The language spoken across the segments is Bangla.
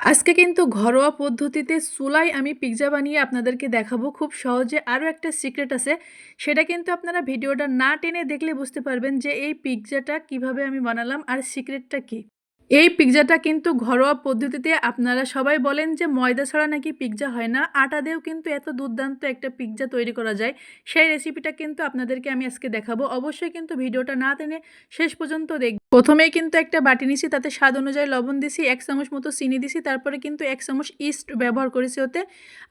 আজকে কিন্তু ঘরোয়া পদ্ধতিতে চুলায় আমি পিৎজা বানিয়ে আপনাদেরকে দেখাবো। খুব সহজে আরও একটা সিক্রেট আছে। সেটা কিন্তু আপনারা ভিডিওটা না টেনে দেখলে বুঝতে পারবেন যে এই পিৎজাটা কীভাবে আমি বানালাম আর সিক্রেটটা কি। এই পিৎজাটা কিন্তু ঘরোয়া পদ্ধতিতে আপনারা সবাই বলেন যে ময়দা ছাড়া নাকি পিৎজা হয় না। আটা দিয়েও কিন্তু এত দুর্দান্ত একটা পিৎজা তৈরি করা যায়। সেই রেসিপিটা কিন্তু আপনাদেরকে আমি আজকে দেখাবো। অবশ্যই কিন্তু ভিডিওটা না টেনে শেষ পর্যন্ত দেখ প্রথমেই কিন্তু একটা বাটি নিছি, তাতে স্বাদ অনুযায়ী লবণ দিছি, এক চামচ মতো চিনি দিছি, তারপরে কিন্তু এক চামচ ইস্ট ব্যবহার করেছি ওতে।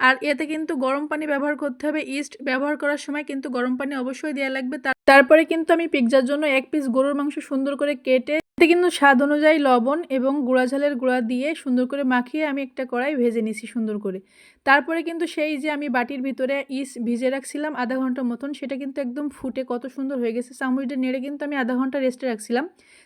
আর এতে কিন্তু গরম পানি ব্যবহার করতে হবে। ইস্ট ব্যবহার করার সময় কিন্তু গরম পানি অবশ্যই দেওয়া লাগবে। তারপরে কিন্তু আমি পিৎজার জন্য এক পিস গরুর মাংস সুন্দর করে কেটে কিন্তু স্বাদ অনুযায়ী লবণ এবং গুঁড়া ঝালের গুঁড়া দিয়ে সুন্দর করে মাখিয়ে আমি একটা কড়াই ভেজে নিছি সুন্দর করে। তারপরে কিন্তু সেই যে আমি বাটির ভিতরে ইস ভিজে রাখছিলাম আধা ঘণ্টা মতন, সেটা কিন্তু একদম ফুটে কত সুন্দর হয়ে গেছে। চামচটা নেড়ে কিন্তু আমি আধা ঘণ্টা রেস্টে রাখছিলাম।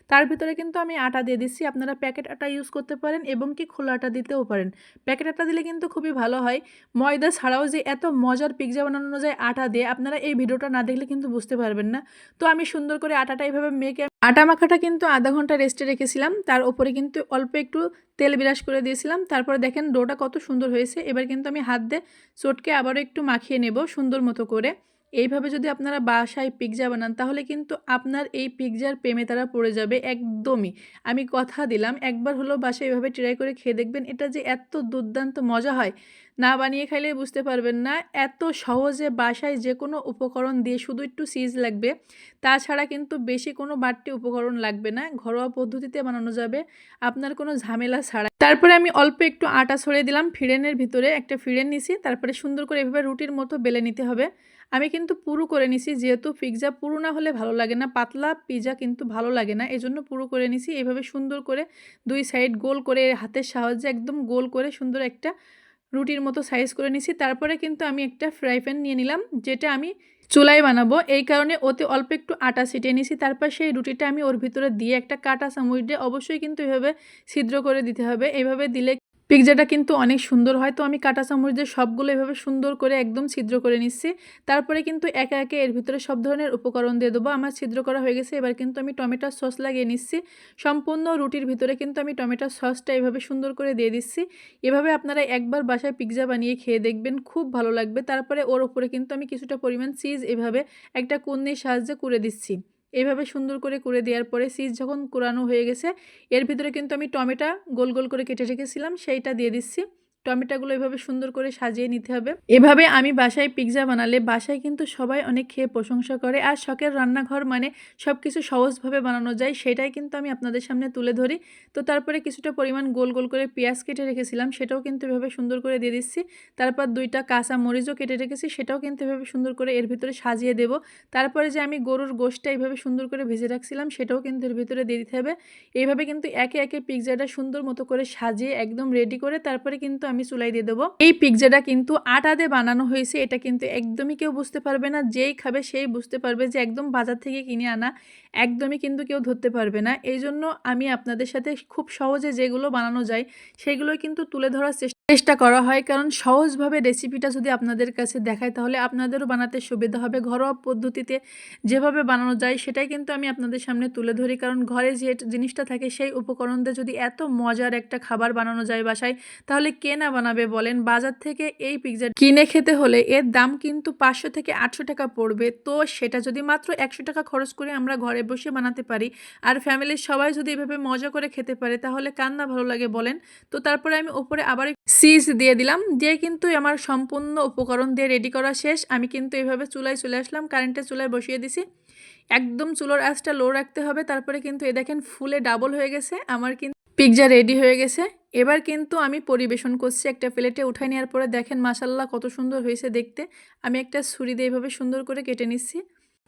তার ভিতরে কিন্তু আমি আটা দিয়ে দিচ্ছি আপনারা প্যাকেট আটা ইউজ করতে পারেন এবং কি খোলা আটা দিতেও পারেন। প্যাকেট আটা দিলে কিন্তু খুবই ভালো হয়। ময়দা ছাড়াও যে এত মজার পিৎজা বানানো যায় আটা দিয়ে, আপনারা এই ভিডিওটা না দেখলে কিন্তু বুঝতে পারবেন না। তো আমি সুন্দর করে আটাটা এইভাবে মেখে আটা মাখাটা কিন্তু আধা ঘণ্টা রেস্টে রেখেছিলাম। তার উপরে কিন্তু অল্প একটু তেল বিরাস করে দিয়েছিলাম। তারপরে দেখেন ডোটা কত সুন্দর হয়েছে। এবার কিন্তু আমি হাত দিয়ে চটকে আবারও একটু মাখিয়ে নেব সুন্দর মতো করে। এইভাবে যদি আপনারা বাসায় পিৎজা বানান, তাহলে কিন্তু আপনার এই পিৎজার প্রেমে তারা পড়ে যাবে একদমই। আমি কথা দিলাম, একবার হলো বাসায় এভাবে ট্রাই করে খেয়ে দেখবেন, এটা যে এত দুর্দান্ত মজা হয়, না বানিয়ে খাইলে বুঝতে পারবেন না। এত সহজে বাসায় যে কোনো উপকরণ দিয়ে শুধু একটু সিজ লাগবে, তাছাড়া কিন্তু বেশি কোনো বাড়তি উপকরণ লাগবে না, ঘরোয়া পদ্ধতিতে বানানো যাবে, আপনার কোনো ঝামেলা ছাড়া। তারপরে আমি অল্প একটু আটা ছড়িয়ে দিলাম, ফিরেনের ভিতরে একটা ফিরেন নিছি, তারপরে সুন্দর করে এভাবে রুটির মতো বেলে নিতে হবে। আমি কিন্তু পুরো করে নিছি। যেহেতু পিৎজা পুরো না হলে ভালো লাগে না, পাতলা পিৎজা কিন্তু ভালো লাগে না, এজন্য পুরো করে নিছি। এইভাবে সুন্দর করে দুই সাইড গোল করে হাতের সাহায্যে একদম গোল করে সুন্দর একটা রুটির মতো সাইজ করে নিছি। তারপরে কিন্তু আমি একটা ফ্রাই প্যান নিয়ে নিলাম, যেটা আমি চুলাই বানাবো। এই কারণে ওতে অল্প একটু আটা ছিটিয়ে নিছি। তারপর সেই রুটিটা আমি ওর ভিতরে দিয়ে একটা কাটা চামচ দিয়ে অবশ্যই কিন্তু এভাবে ছিদ্র করে দিতে হবে। এভাবে দিলে পিৎজাটা কিন্তু অনেক সুন্দর হয়। তো আমি কাটা চামচ দিয়ে সবগুলো এভাবে সুন্দর করে একদম ছিদ্র করে নিচ্ছি। তারপরে কিন্তু একে একে এর ভিতরে সব ধরনের উপকরণ দিয়ে দেবো। আমার ছিদ্র করা হয়ে গেছে। এবার কিন্তু আমি টমেটোর সস লাগিয়ে নিচ্ছি। সম্পূর্ণ রুটির ভিতরে কিন্তু আমি টমেটোর সসটা এভাবে সুন্দর করে দিয়ে দিচ্ছি। এভাবে আপনারা একবার বাসায় পিৎজা বানিয়ে খেয়ে দেখবেন, খুব ভালো লাগবে। তারপরে ওর উপরে কিন্তু আমি কিছুটা পরিমাণ চিজ এভাবে একটা কুন্নির সাহায্যে করে দিচ্ছি। এইভাবে সুন্দর করে করে দেওয়ার পরে সিজ যখন কোরানো হয়ে গেছে, এর ভিতরে কিন্তু আমি টমেটা গোল গোল করে কেটে রেখেছিলাম, সেইটা দিয়ে দিচ্ছি। টমেটোগুলো এভাবে সুন্দর করে সাজিয়ে নিতে হবে। এভাবে আমি বাসায় পিৎজা বানালে বাসায় কিন্তু সবাই অনেক খেয়ে প্রশংসা করে। আর শখের রান্নাঘর মানে সব কিছু সহজভাবে বানানো যায়, সেটাই কিন্তু আমি আপনাদের সামনে তুলে ধরি। তো তারপরে কিছুটা পরিমাণ গোল গোল করে পেঁয়াজ কেটে রেখেছিলাম, সেটাও কিন্তু এভাবে সুন্দর করে দিয়ে দিচ্ছি। তারপর দুইটা কাঁচা মরিচও কেটে রেখেছি, সেটাও কিন্তু এভাবে সুন্দর করে এর ভিতরে সাজিয়ে দেব। তারপরে যে আমি গরুর গোষ্ঠটা এইভাবে সুন্দর করে ভেজে রাখছিলাম, সেটাও কিন্তু এর ভিতরে দিয়ে দিতে হবে। এইভাবে কিন্তু একে একে পিৎজাটা সুন্দর মতো করে সাজিয়ে একদম রেডি করে তারপরে কিন্তু আমি চুলাই দিয়ে দেবো। এই পিৎজাটা কিন্তু আটা দিয়ে বানানো হয়েছে, এটা কিন্তু একদমই কেউ বুঝতে পারবে না, যেই খাবে সেই বুঝতে পারবে যে একদম বাজার থেকে কিনে আনা একদমই কিন্তু কেউ ধরতে পারবে না। এই জন্য আমি আপনাদের সাথে খুব সহজে যেগুলো বানানো যায় সেগুলো কিন্তু তুলে ধরার চেষ্টা চেষ্টা করা হয়। কারণ সহজভাবে রেসিপিটা যদি আপনাদের কাছে দেখায়, তাহলে আপনাদেরও বানাতে সুবিধা হবে। ঘরোয়া পদ্ধতিতে যেভাবে বানানো যায়, সেটাই কিন্তু আমি আপনাদের সামনে তুলে ধরি। কারণ ঘরে যে জিনিসটা থাকে, সেই উপকরণ দিয়ে যদি এত মজার একটা খাবার বানানো যায় বাসায়, তাহলে কে না বানাবে বলেন? বাজার থেকে এই পিৎজা কিনে খেতে হলে এর দাম কিন্তু পাঁচশো থেকে আটশো টাকা পড়বে। তো সেটা যদি মাত্র একশো টাকা খরচ করে আমরা ঘরে বসে বানাতে পারি, আর ফ্যামিলির সবাই যদি এভাবে মজা করে খেতে পারে, তাহলে কান্না ভালো লাগে বলেন? তো তারপরে আমি ওপরে আবার সিজ দিয়ে দিলাম। দিয়ে কিন্তু আমার সম্পূর্ণ উপকরণ দিয়ে রেডি করা শেষ। আমি কিন্তু এইভাবে চুলায় চলে আসলাম। কারেন্টের চুলায় বসিয়ে দিছি। একদম চুলোর আঁচটা লো রাখতে হবে। তারপরে কিন্তু এ দেখেন ফুলে ডাবল হয়ে গেছে। আমার কিন্তু পিৎজা রেডি হয়ে গেছে। এবার কিন্তু আমি পরিবেশন করছি একটা প্লেটে। উঠাই নেওয়ার পরে দেখেন মাসাল্লাহ কত সুন্দর হয়েছে দেখতে। আমি একটা ছুরি দিয়ে এইভাবে সুন্দর করে কেটে নিচ্ছি।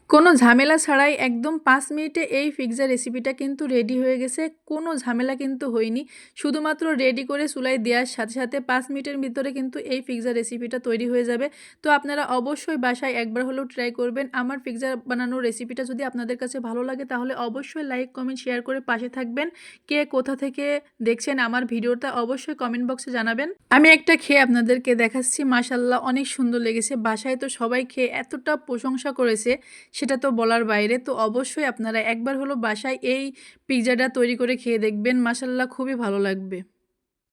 কোনো ঝামেলা ছাড়াই একদম পাঁচ মিনিটে এই পিৎজা রেসিপিটা কিন্তু রেডি হয়ে গেছে। কোনো ঝামেলা কিন্তু হয়নি। শুধুমাত্র রেডি করে চুলাই দেওয়ার সাথে সাথে পাঁচ মিনিটের ভিতরে কিন্তু এই পিৎজা রেসিপিটা তৈরি হয়ে যাবে। তো আপনারা অবশ্যই বাসায় একবার হলেও ট্রাই করবেন। আমার পিৎজা বানানোর রেসিপিটা যদি আপনাদের কাছে ভালো লাগে তাহলে অবশ্যই লাইক, কমেন্ট, শেয়ার করে পাশে থাকবেন। কে কোথা থেকে দেখছেন আমার ভিডিওটা অবশ্যই কমেন্ট বক্সে জানাবেন। আমি একটা খেয়ে আপনাদেরকে দেখাচ্ছি। মাসাল্লাহ অনেক সুন্দর লেগেছে। বাসায় তো সবাই খেয়ে এতটা প্রশংসা করেছে সেটা তো বলার বাইরে। তো অবশ্যই আপনারা একবার হলো বাসায় এই পিৎজাটা তৈরি করে খেয়ে দেখবেন। মাসাল্লাহ খুবই ভালো লাগবে।